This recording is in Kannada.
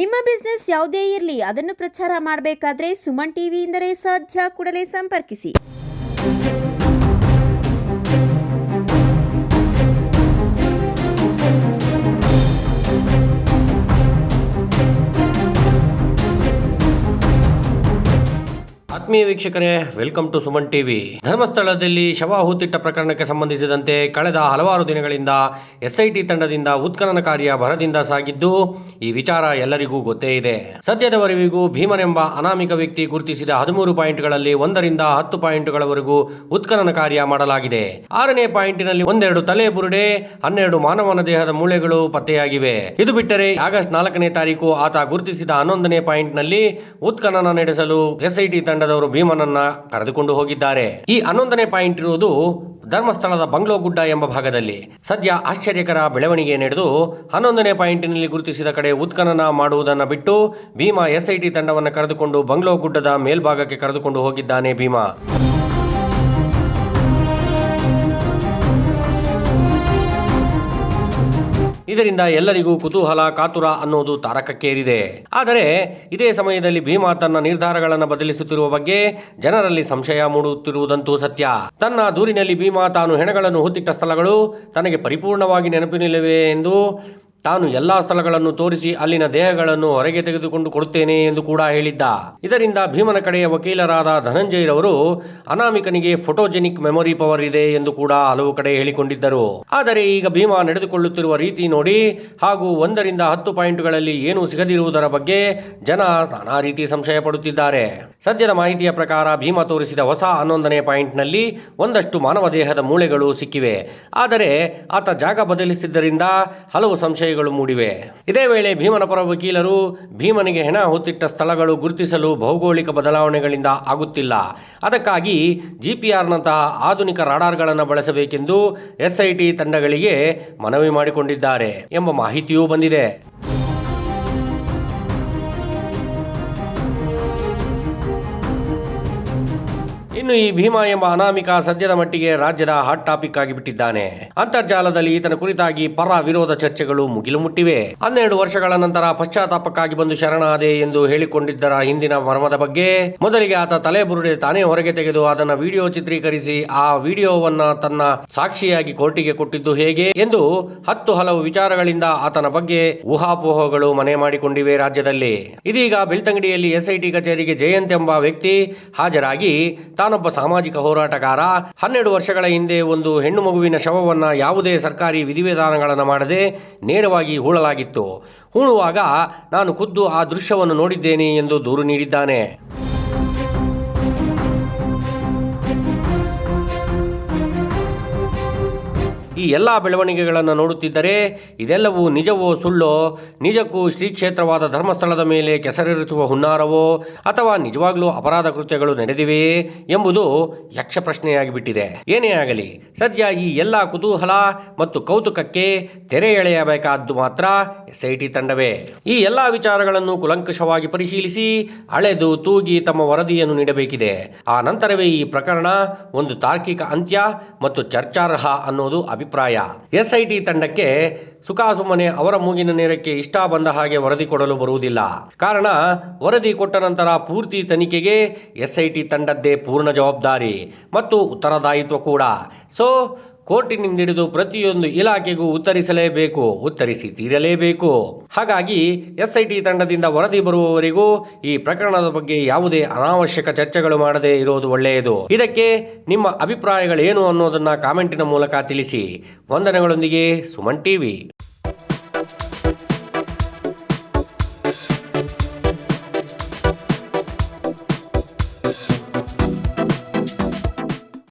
ನಿಮ್ಮ ಬಿಸ್ನೆಸ್ ಯಾವುದೇ ಇರಲಿ ಅದನ್ನು ಪ್ರಚಾರ ಮಾಡಬೇಕಾದ್ರೆ ಸುಮನ್ ಟಿವಿಯಿಂದಲೇ ಸಾಧ್ಯ. ಕೂಡಲೇ ಸಂಪರ್ಕಿಸಿ. ಆತ್ಮೀಯ ವೀಕ್ಷಕರೇ ವೆಲ್ಕಮ್ ಟು ಸುಮನ್ ಟಿವಿ ಧರ್ಮಸ್ಥಳದಲ್ಲಿ ಶವ ಹೂತಿಟ್ಟ ಪ್ರಕರಣಕ್ಕೆ ಸಂಬಂಧಿಸಿದಂತೆ ಕಳೆದ ಹಲವಾರು ದಿನಗಳಿಂದ ಎಸ್ಐಟಿ ತಂಡದಿಂದ ಉತ್ಖನನ ಕಾರ್ಯ ಭರದಿಂದ ಸಾಗಿದ್ದು, ಈ ವಿಚಾರ ಎಲ್ಲರಿಗೂ ಗೊತ್ತೇ ಇದೆ. ಸದ್ಯದವರೆಗೂ ಭೀಮನೆಂಬ ಅನಾಮಿಕ ವ್ಯಕ್ತಿ ಗುರುತಿಸಿದ ಹದಿಮೂರು ಪಾಯಿಂಟ್ಗಳಲ್ಲಿ ಒಂದರಿಂದ ಹತ್ತು ಪಾಯಿಂಟ್ಗಳವರೆಗೂ ಉತ್ಖನನ ಕಾರ್ಯ ಮಾಡಲಾಗಿದೆ. ಆರನೇ ಪಾಯಿಂಟ್ನಲ್ಲಿ ಒಂದೆರಡು ತಲೆ ಬುರುಡೆ, ಹನ್ನೆರಡು ಮಾನವನ ದೇಹದ ಮೂಳೆಗಳು ಪತ್ತೆಯಾಗಿವೆ. ಇದು ಬಿಟ್ಟರೆ ಆಗಸ್ಟ್ ನಾಲ್ಕನೇ ತಾರೀಕು ಆತ ಗುರುತಿಸಿದ ಹನ್ನೊಂದನೇ ಪಾಯಿಂಟ್ನಲ್ಲಿ ಉತ್ಖನನ ನಡೆಸಲು ಎಸ್ಐಟಿ ತಂಡದವರು ಭೀಮನನ್ನ ಕರೆದುಕೊಂಡು ಹೋಗಿದ್ದಾರೆ. ಈ ಹನ್ನೊಂದನೇ ಪಾಯಿಂಟ್ ಇರುವುದು ಧರ್ಮಸ್ಥಳದ ಬಂಗ್ಲೋ ಗುಡ್ಡ ಎಂಬ ಭಾಗದಲ್ಲಿ. ಸದ್ಯ ಆಶ್ಚರ್ಯಕರ ಬೆಳವಣಿಗೆ ನಡೆದು ಹನ್ನೊಂದನೇ ಪಾಯಿಂಟ್ನಲ್ಲಿ ಗುರುತಿಸಿದ ಕಡೆ ಉತ್ಖನನ ಮಾಡುವುದನ್ನು ಬಿಟ್ಟು ಭೀಮಾ ಎಸ್ಐಟಿ ತಂಡವನ್ನು ಕರೆದುಕೊಂಡು ಬಂಗ್ಲೋ ಗುಡ್ಡದ ಮೇಲ್ಭಾಗಕ್ಕೆ ಕರೆದುಕೊಂಡು ಹೋಗಿದ್ದಾನೆ ಭೀಮಾ. ಇದರಿಂದ ಎಲ್ಲರಿಗೂ ಕುತೂಹಲ, ಕಾತುರ ಅನ್ನೋದು ತಾರಕಕ್ಕೇರಿದೆ. ಆದರೆ ಇದೇ ಸಮಯದಲ್ಲಿ ಭೀಮಾ ತನ್ನ ನಿರ್ಧಾರಗಳನ್ನು ಬದಲಿಸುತ್ತಿರುವ ಬಗ್ಗೆ ಜನರಲ್ಲಿ ಸಂಶಯ ಮೂಡುತ್ತಿರುವುದಂತೂ ಸತ್ಯ. ತನ್ನ ದೂರಿನಲ್ಲಿ ಭೀಮಾ ತಾನು ಹೆಣಗಳನ್ನು ಹೊತ್ತಿಟ್ಟ ಸ್ಥಳಗಳು ತನಗೆ ಪರಿಪೂರ್ಣವಾಗಿ ನೆನಪಿನಲ್ಲಿವೆ ಎಂದು ತಾನು ಎಲ್ಲಾ ಸ್ಥಳಗಳನ್ನು ತೋರಿಸಿ ಅಲ್ಲಿನ ದೇಹಗಳನ್ನು ಹೊರಗೆ ತೆಗೆದುಕೊಂಡು ಕೊಡುತ್ತೇನೆ ಎಂದು ಕೂಡ ಹೇಳಿದ್ದ. ಇದರಿಂದ ಭೀಮನ ಕಡೆಯ ವಕೀಲರಾದ ಧನಂಜಯರವರು ಅನಾಮಿಕನಿಗೆ ಫೋಟೋಜೆನಿಕ್ ಮೆಮೊರಿ ಪವರ್ ಇದೆ ಎಂದು ಕೂಡ ಹಲವು ಕಡೆ ಹೇಳಿಕೊಂಡಿದ್ದರು. ಆದರೆ ಈಗ ಭೀಮ ನಡೆದುಕೊಳ್ಳುತ್ತಿರುವ ರೀತಿ ನೋಡಿ, ಹಾಗೂ ಒಂದರಿಂದ ಹತ್ತು ಪಾಯಿಂಟ್ಗಳಲ್ಲಿ ಏನು ಸಿಗದಿರುವುದರ ಬಗ್ಗೆ ಜನ ನಾನಾ ರೀತಿ ಸಂಶಯ ಪಡುತ್ತಿದ್ದಾರೆ. ಸದ್ಯದ ಮಾಹಿತಿಯ ಪ್ರಕಾರ ಭೀಮ ತೋರಿಸಿದ ಹೊಸ ಹನ್ನೊಂದನೇ ಪಾಯಿಂಟ್ನಲ್ಲಿ ಒಂದಷ್ಟು ಮಾನವ ದೇಹದ ಮೂಳೆಗಳು ಸಿಕ್ಕಿವೆ. ಆದರೆ ಆತ ಜಾಗ ಬದಲಿಸಿದ್ದರಿಂದ ಹಲವು ಸಂಶಯಗಳು ಮೂಡಿವೆ. ಇದೇ ವೇಳೆ ಭೀಮನ ಪರ ವಕೀಲರು ಭೀಮನಿಗೆ ಹೆಣ ಹೊತ್ತಿಟ್ಟ ಸ್ಥಳಗಳು ಗುರುತಿಸಲು ಭೌಗೋಳಿಕ ಬದಲಾವಣೆಗಳಿಂದ ಆಗುತ್ತಿಲ್ಲ. ಅದಕ್ಕಾಗಿ ಜಿಪಿಆರ್ನಂತಹ ಆಧುನಿಕ ರಾಡಾರ್ಗಳನ್ನು ಬಳಸಬೇಕೆಂದು ಎಸ್ಐಟಿ ತಂಡಗಳಿಗೆ ಮನವಿ ಮಾಡಿಕೊಂಡಿದ್ದಾರೆ ಎಂಬ ಮಾಹಿತಿಯೂ ಬಂದಿದೆ. ಇನ್ನು ಈ ಭೀಮಾ ಎಂಬ ಅನಾಮಿಕ ಸದ್ಯದ ಮಟ್ಟಿಗೆ ರಾಜ್ಯದ ಹಾಟ್ ಟಾಪಿಕ್ ಆಗಿ ಬಿಟ್ಟಿದ್ದಾನೆ. ಅಂತರ್ಜಾಲದಲ್ಲಿ ಈತನ ಕುರಿತಾಗಿ ಪರ ವಿರೋಧ ಚರ್ಚೆಗಳು ಮುಗಿಲು ಮುಟ್ಟಿವೆ. ಹನ್ನೆರಡು ವರ್ಷಗಳ ನಂತರ ಪಶ್ಚಾತ್ತಾಪಕ್ಕಾಗಿ ಬಂದು ಶರಣಾದೆ ಎಂದು ಹೇಳಿಕೊಂಡಿದ್ದರ ಹಿಂದಿನ ಮರ್ಮದ ಬಗ್ಗೆ ಮೊದಲಿಗೆ ಆತ ತಲೆ ಬುರುಡೆ ತಾನೇ ಹೊರಗೆ ತೆಗೆದು ಅದನ್ನ ವಿಡಿಯೋ ಚಿತ್ರೀಕರಿಸಿ ಆ ವಿಡಿಯೋವನ್ನ ತನ್ನ ಸಾಕ್ಷಿಯಾಗಿ ಕೋರ್ಟಿಗೆ ಕೊಟ್ಟಿದ್ದು ಹೇಗೆ ಎಂದು ಹತ್ತು ಹಲವು ವಿಚಾರಗಳಿಂದ ಆತನ ಬಗ್ಗೆ ಊಹಾಪೋಹಗಳು ಮನೆ ಮಾಡಿಕೊಂಡಿವೆ ರಾಜ್ಯದಲ್ಲಿ. ಇದೀಗ ಬೆಳ್ತಂಗಡಿಯಲ್ಲಿ ಎಸ್ಐಟಿ ಕಚೇರಿಗೆ ಜಯಂತ್ ಎಂಬ ವ್ಯಕ್ತಿ ಹಾಜರಾಗಿ ತಾನೊಬ್ಬ ಸಾಮಾಜಿಕ ಹೋರಾಟಗಾರ. ಹನ್ನೆರಡು ವರ್ಷಗಳ ಹಿಂದೆ ಒಂದು ಹೆಣ್ಣು ಮಗುವಿನ ಶವವನ್ನು ಯಾವುದೇ ಸರ್ಕಾರಿ ವಿಧಿವಿಧಾನಗಳನ್ನು ಮಾಡದೆ ನೇರವಾಗಿ ಹೂಳಲಾಗಿತ್ತು. ಹೂಳುವಾಗ ನಾನು ಖುದ್ದು ಆ ದೃಶ್ಯವನ್ನು ನೋಡಿದ್ದೇನೆ ಎಂದು ದೂರು ನೀಡಿದ್ದಾನೆ. ಈ ಎಲ್ಲ ಬೆಳವಣಿಗೆಗಳನ್ನು ನೋಡುತ್ತಿದ್ದರೆ ಇದೆಲ್ಲವೂ ನಿಜವೋ ಸುಳ್ಳೋ? ನಿಜಕ್ಕೂ ಶ್ರೀ ಕ್ಷೇತ್ರವಾದ ಧರ್ಮಸ್ಥಳದ ಮೇಲೆ ಕೆಸರಿರಿಸುವ ಹುನ್ನಾರವೋ? ಅಥವಾ ನಿಜವಾಗ್ಲೂ ಅಪರಾಧ ಕೃತ್ಯಗಳು ನಡೆದಿವೆಯೇ ಎಂಬುದು ಯಕ್ಷ ಪ್ರಶ್ನೆಯಾಗಿಬಿಟ್ಟಿದೆ. ಏನೇ ಆಗಲಿ, ಸದ್ಯ ಈ ಎಲ್ಲ ಕುತೂಹಲ ಮತ್ತು ಕೌತುಕಕ್ಕೆ ತೆರೆ ಎಳೆಯಬೇಕಾದ್ದು ಮಾತ್ರ ಎಸ್ಐಟಿ ತಂಡವೇ. ಈ ಎಲ್ಲ ವಿಚಾರಗಳನ್ನು ಕುಲಂಕಷವಾಗಿ ಪರಿಶೀಲಿಸಿ ಅಳೆದು ತೂಗಿ ತಮ್ಮ ವರದಿಯನ್ನು ನೀಡಬೇಕಿದೆ. ಆ ನಂತರವೇ ಈ ಪ್ರಕರಣ ಒಂದು ತಾರ್ಕಿಕ ಅಂತ್ಯ ಮತ್ತು ಚರ್ಚಾರ್ಹ ಅನ್ನೋದು ಅಭಿಪ್ರಾಯ. ಎಸ್ಐಟಿ ತಂಡಕ್ಕೆ ಸುಖಾಸುಮ್ಮನೆ ಅವರ ಮೂಗಿನ ನೇರಕ್ಕೆ ಇಷ್ಟ ಬಂದ ಹಾಗೆ ವರದಿ ಕೊಡಲು ಬರುವುದಿಲ್ಲ. ಕಾರಣ, ವರದಿ ಕೊಟ್ಟ ನಂತರ ಪೂರ್ತಿ ತನಿಖೆಗೆ ಎಸ್ಐಟಿ ತಂಡದ್ದೇ ಪೂರ್ಣ ಜವಾಬ್ದಾರಿ ಮತ್ತು ಉತ್ತರದಾಯಿತ್ವ ಕೂಡ. ಸೊ ಕೋರ್ಟಿನಿಂದಿಡಿದು ಪ್ರತಿಯೊಂದು ಇಲಾಖೆಗೂ ಉತ್ತರಿಸಲೇಬೇಕು, ಉತ್ತರಿಸಿ ತೀರಲೇಬೇಕು. ಹಾಗಾಗಿ ಎಸ್ಐಟಿ ತಂಡದಿಂದ ವರದಿ ಬರುವವರೆಗೂ ಈ ಪ್ರಕರಣದ ಬಗ್ಗೆ ಯಾವುದೇ ಅನಾವಶ್ಯಕ ಚರ್ಚೆಗಳು ಮಾಡದೇ ಇರುವುದು ಒಳ್ಳೆಯದು. ಇದಕ್ಕೆ ನಿಮ್ಮ ಅಭಿಪ್ರಾಯಗಳೇನು ಅನ್ನೋದನ್ನ ಕಾಮೆಂಟಿನ ಮೂಲಕ ತಿಳಿಸಿ. ವಂದನೆಗಳೊಂದಿಗೆ ಸುಮನ್ ಟಿವಿ.